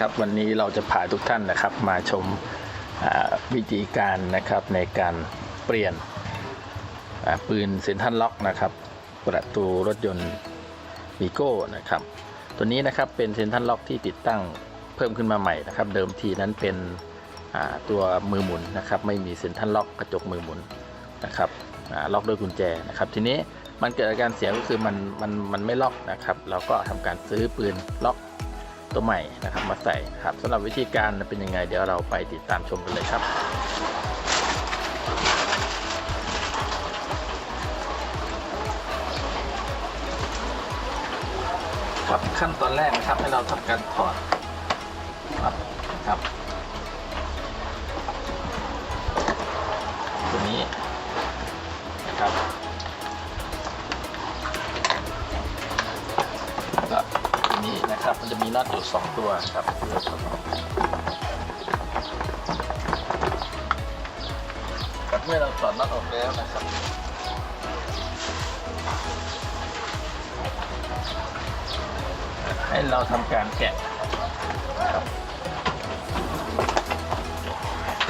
ครับวันนี้เราจะพาทุกท่านนะครับ มาชมวิธีการนะครับในการเปลี่ยนปืนเซนทันล็อกนะครับ ประตูรถยนต์วีโก้นะครับ ตัวนี้นะครับเป็นเซนทันล็อกที่ติดตั้งเพิ่มขึ้นมาใหม่นะครับ เดิมทีนั้นเป็นตัวมือหมุนนะครับ ไม่มีเซนทันล็อกกระจกมือหมุนนะครับล็อกด้วยกุญแจนะครับ ทีนี้มันเกิดอาการเสียก็คือมันมันมันไม่ล็อกนะครับ เราก็ทำการซื้อปืนล็อก ตัวใหม่นะครับมาใส่ครับสำหรับวิธีการเป็นยังไง เดี๋ยวเราไปติดตามชมกันเลยครับครับขั้นตอนแรกนะครับให้เราทำการถอดครับครับตัวนี้ มันจะมีน็อตอยู่สองตัวครับเลือครับเมื่อเราถอดน็อตออกแล้วนะครับ ให้เราทำการแกะนะครับ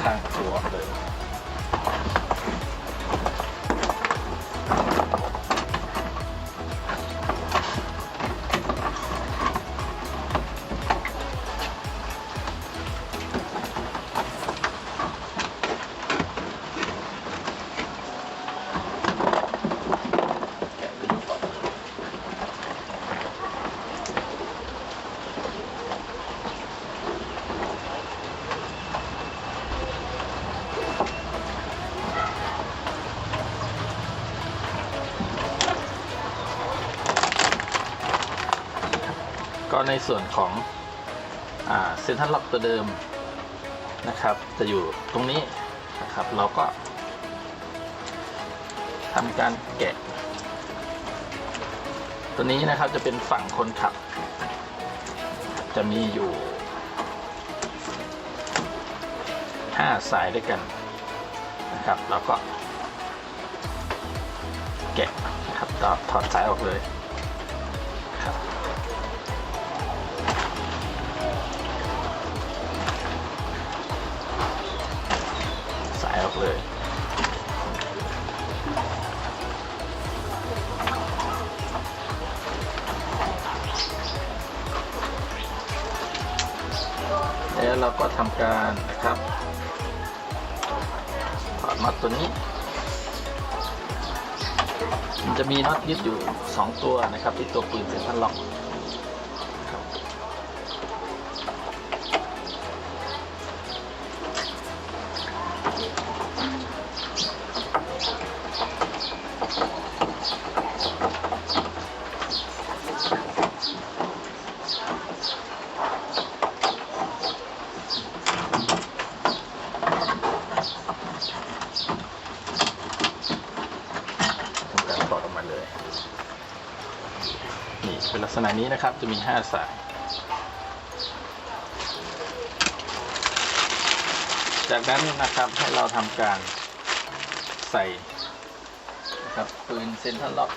ข้างตัวเลย ในส่วนของเซ็นทันล็อกตัวเดิมนะครับ จะอยู่ตรงนี้นะครับ เราก็ทำการแกะ ตัวนี้นะครับจะเป็นฝั่งคนขับ จะมีอยู่ 5 สายด้วยกันนะครับ เราก็แกะนะครับถอถอดสายออกเลยายออกเลยแล้วเราก็ทำการนะครับถอดน็อตตัวนี้ มันจะมีน็อตยึดอยู่ 2 ตัวนะครับที่ตัวปืนเซ็นทรัลล็อกครับทำการถอดออกมาเลย นี่เป็นลัก ษณะนี้นะครับจะมี 5 สาย จากนั้นนะครับให้เราทำการใส่นะครับปืนเซนทรัลล็อก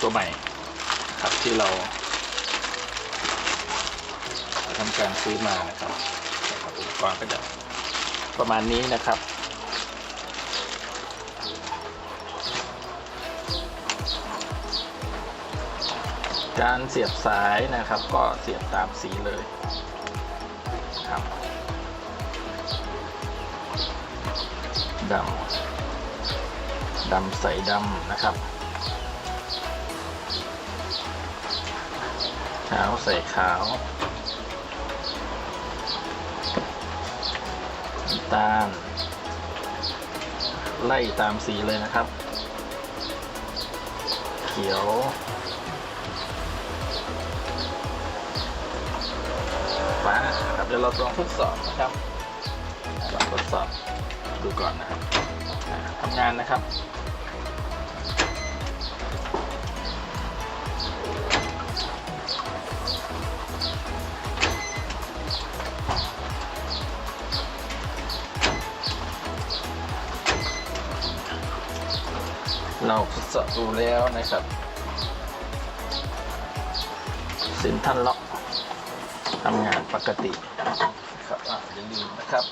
ตัวใหม่ครับที่เราทำการซื้อมานะครับนะครับอุปกรณ์ก็จะประมาณนี้นะครับ การเสียบสายนะครับ ก็เสียบตามสีเลยครับดำดำใส่ดำนะครับขาวใส่ขาวน้ำตาลไล่ตามสีเลยนะครับ เขียว ดี๋ยวเราลองทดสอบนะครับลองทดสอบดูก่อนนะครับทำงานนะครับเราทดสอบดูแล้วนะครับเซ็นทรัลล็อกทำงานปกติ ครับอะอย่าลืมนะครับ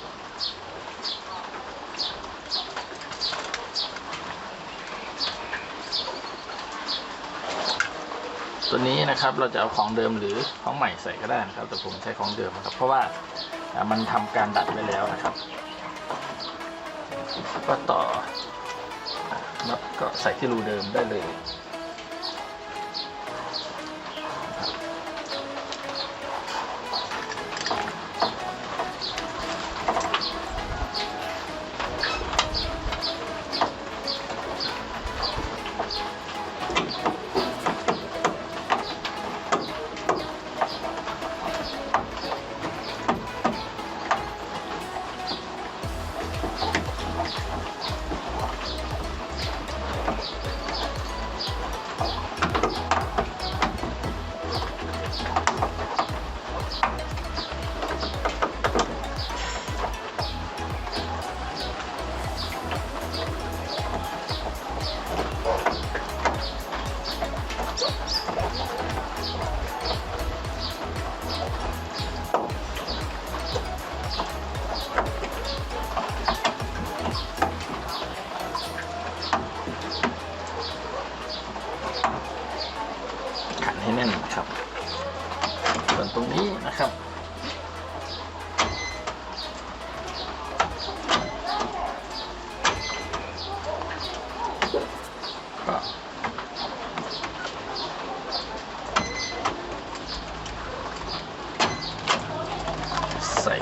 ตัวนี้นะครับเราจะเอาของเดิมหรือของใหม่ใส่ก็ได้นะครับ แต่ผมใช้ของเดิมนะครับ เพราะว่ามันทำการดัดไว้แล้วนะครับ ก็ต่ออ่าน็อตก็ใส่ที่รูเดิมได้เลย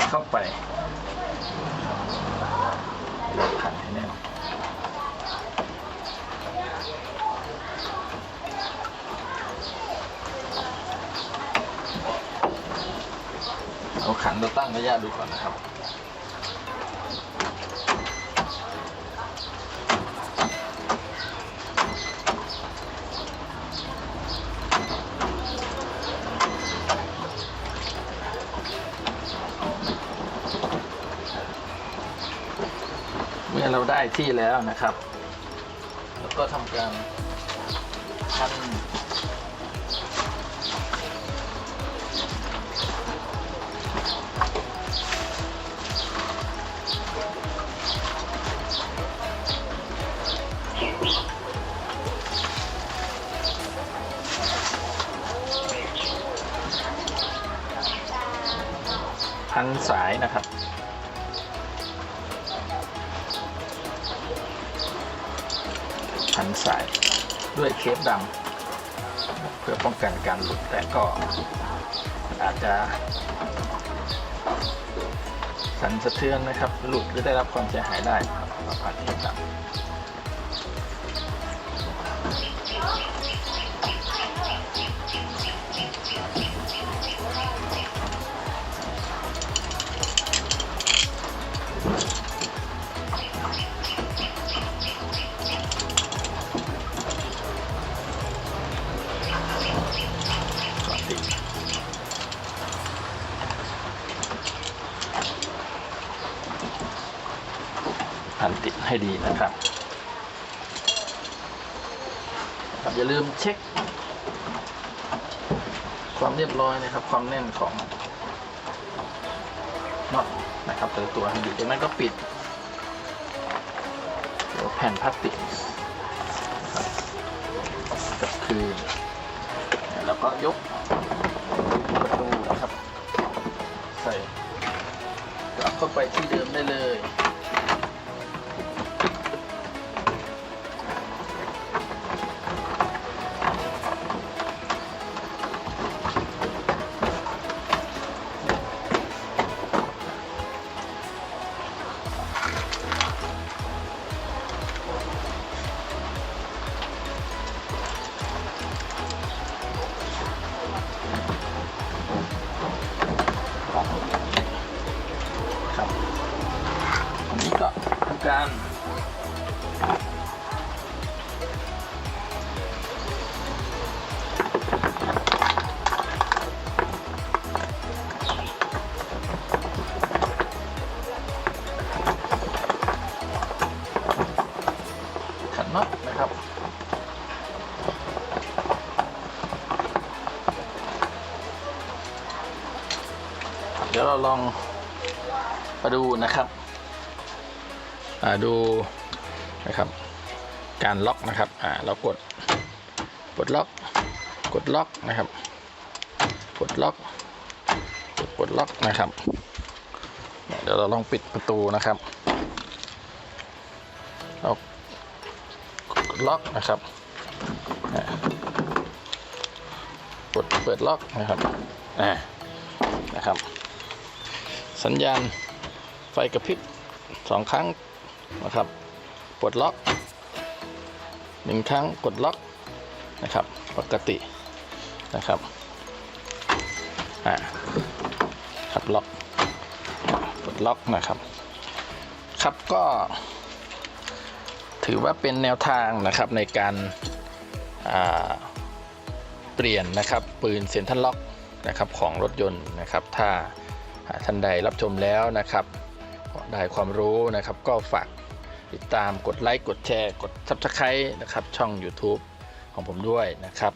เข้าไปขันให้แน่นเอาขันเราตั้งระยะดูก่อนนะครับ เราได้ที่แล้วนะครับ แล้วก็ทำการพันพันสายนะครับ พันสายด้วยเคปดำเพื่อป้องกันการหลุดแต่ก็อาจจะ สั่นสะเทือนนะครับ หลุดหรือได้รับความเสียหายได้ครับเราผ่านเคปดำันติดให้ดีนะครับครับอย่าลืมเช็ค ความเรียบร้อยนะครับ ความแน่นของน็อตนะครับแต่ละตัวให้ดีจากนั้นก็ปิดแผ่นพลาสติกกับคืนแล้วก็ยกประตูนะครับ ใส่กลับเข้าไปที่เดิมได้เลย ทำการขันน็อตนะครับทเราลองมาดูนะครับ ดูนะครับการล็อกนะครับเรากดกดล็อกกดล็อกนะครับ กดล็อกกดกดล็อกนะครับเดี๋ยวเราลองปิดประตูนะครับเรากดล็อกนะครับกดเปิดล็อกนะครับนะครับ สัญญาณไฟกระพริบสองครั้ง นะครับ กดล็อกหนึ่งครั้งกดล็อกนะครับ ปกตินะครับอ่าครับล็อกกดล็อกนะครับ ครับก็ถือว่าเป็นแนวทางนะครับในการาเปลี่ยนนะครับปืนเซ็นทันล็อกนะครับของรถยนต์นะครับ ถ้าท่านใดรับชมแล้วนะครับ ได้ความรู้นะครับ ก็ฝากติดตามกดไลค์กดแชร์ กด Subscribe นะครับช่อง YouTube ของผมด้วยนะครับ